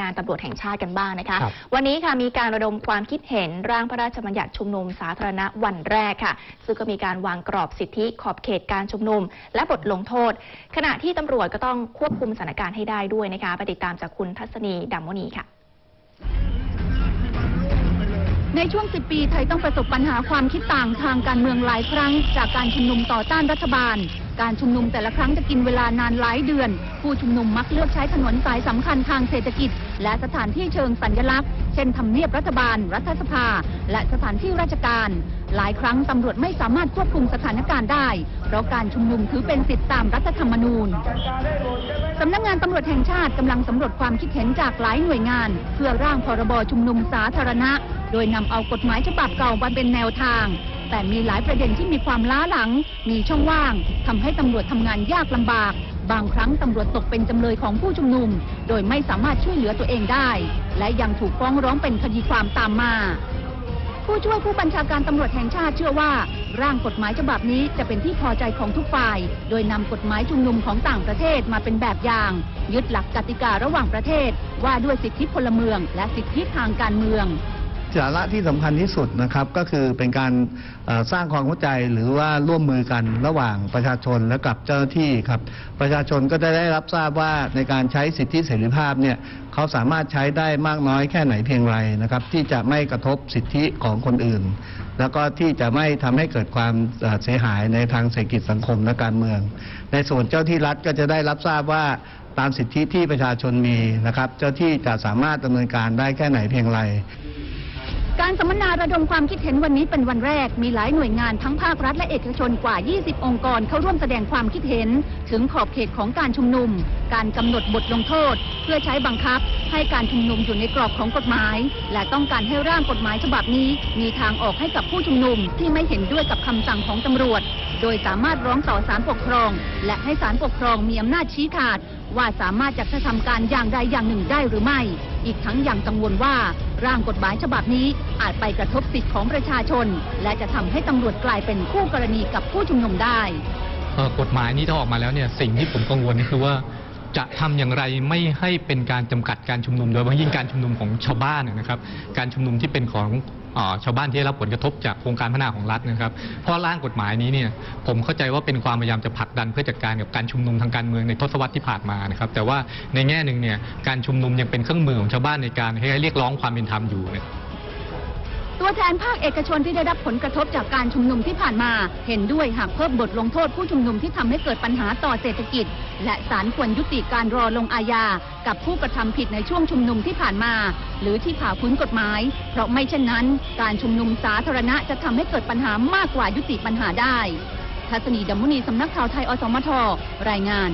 งานตำรวจแห่งชาติกันบ้างนะคะครับวันนี้ค่ะมีการระดมความคิดเห็นร่างพระราชบัญญัติชุมนุมสาธารณะวันแรกค่ะ ซึ่งก็มีการวางกรอบสิทธิขอบเขตการชุมนุม และบทลงโทษ ขณะที่ตำรวจก็ต้องควบคุมสถานการณ์ให้ได้ด้วยนะคะไปติดตามจากคุณทัศนีดำมณีค่ะ ในช่วง 10 ปีไทยต้องประสบปัญหาความคิดต่างทางการเมืองหลายครั้ง จากการชุมนุมต่อต้านรัฐบาล การชุมนุมแต่ละครั้งจะกินเวลานานหลายเดือน ผู้ชุมนุมมักเลือกใช้ถนนสายสำคัญทางเศรษฐกิจ และสถานที่เชิงสัญลักษณ์ เช่นทำเนียบรัฐบาล รัฐสภา และสถานที่ราชการ หลายครั้งตำรวจไม่สามารถควบคุมสถานการณ์ได้ เพราะการชุมนุมถือเป็นสิทธิตามรัฐธรรมนูญ สำนักงานตำรวจแห่งชาติกำลังสำรวจความคิดเห็นจากหลายหน่วยงาน เพื่อร่างพรบชุมนุมสาธารณะ โดยนำเอากฎหมายฉบับเก่ามาเป็นแนวทาง แต่มีหลายประเด็นที่มีความล้าหลัง มีช่องว่างทำให้ตำรวจทำงานยากลำบาก บางครั้งตำรวจตกเป็นจำเลยของผู้ชุมนุม โดยไม่สามารถช่วยเหลือตัวเองได้ และยังถูกฟ้องร้องเป็นคดีความตามมาผู้ช่วยผู้บัญชาการตำรวจแห่งชาติเชื่อว่า ร่างกฎหมายฉบับนี้จะเป็นที่พอใจของทุกฝ่าย โดยนำกฎหมายชุมนุมของต่างประเทศมาเป็นแบบอย่าง ยึดหลักกติการะหว่างประเทศ ว่าด้วยสิทธิพลเมือง และสิทธิทางการเมือง สาระที่สำคัญที่สุดนะครับก็คือเป็นการสร้างความเข้าใจหรือว่าร่วมมือกันระหว่างประชาชนและกับเจ้าหน้าที่ครับ ประชาชนก็จะได้รับทราบว่าในการใช้สิทธิเสรีภาพเนี่ยเขาสามารถใช้ได้มากน้อยแค่ไหนเพียงไรนะครับ ที่จะไม่กระทบสิทธิของคนอื่น แล้วก็ที่จะไม่ทำให้เกิดความเอ่อเสียหายในทางเศรษฐกิจสังคมและการเมือง ในส่วนเจ้าที่รัฐก็จะได้รับทราบว่าตามสิทธิที่ประชาชนมีนะครับ เจ้าที่จะสามารถดำเนินการได้แค่ไหนเพียงไร การสัมมนาระดมความคิดเห็นวันนี้เป็นวันแรก มีหลายหน่วยงานทั้งภาครัฐและเอกชนกว่า 20 องค์กรเข้าร่วมแสดงความคิดเห็น ถึงขอบเขตของการชุมนุม การกำหนดบทลงโทษ เพื่อใช้บังคับ ให้การชุมนุมอยู่ในกรอบของกฎหมาย และต้องการให้ร่างกฎหมายฉบับนี้ มีทางออกให้กับผู้ชุมนุมที่ไม่เห็นด้วยกับคำสั่งของตำรวจ โดยสามารถร้องต่อศาลปกครอง และให้ศาลปกครองมีอำนาจชี้ขาด ว่าสามารถจะกระทำการอย่างใดอย่างหนึ่งได้หรือไม่ อีกทั้งยังกังวลว่า ร่างกฎหมายฉบับนี้อาจไปกระทบสิทธิของประชาชน และจะทำให้ตำรวจกลายเป็นคู่กรณีกับผู้ชุมนุมได้ เอ่อกฎหมายนี้ถ้าออกมาแล้วเนี่ยสิ่งที่ผมกังวลก็คือว่า จะทำอย่างไรไม่ให้เป็นการจำกัดการชุมนุม โดยเฉพาะยิ่งการชุมนุมของชาวบ้านนะครับ การชุมนุมที่เป็นของชาวบ้านที่ได้รับผลกระทบจากโครงการพัฒนาของรัฐนะครับ เพราะร่างกฎหมายนี้เนี่ยผมเข้าใจว่าเป็นความพยายามจะผลักดันเพื่อจัดการกับการชุมนุมทางการเมืองในทศวรรษที่ผ่านมานะครับ แต่ว่าในแง่หนึ่งเนี่ยการชุมนุมยังเป็นเครื่องมือของชาวบ้านในการให้เรียกร้องความเป็นธรรมอยู่เนี่ย ตัวแทนภาคเอกชนที่ได้รับผลกระทบจากการชุมนุมที่ผ่านมา เห็นด้วยหากเพิ่มบทลงโทษผู้ชุมนุมที่ทำให้เกิดปัญหาต่อเศรษฐกิจ และศาลควรยุติการรอลงอาญากับผู้กระทำผิดในช่วงชุมนุมที่ผ่านมา หรือที่ผ่าพื้นกฎหมาย เพราะไม่เช่นนั้น การชุมนุมสาธารณะจะทำให้เกิดปัญหามากกว่ายุติปัญหาได้ทัศนีดำมุนีสำนักข่าวไทยอสมทรายงาน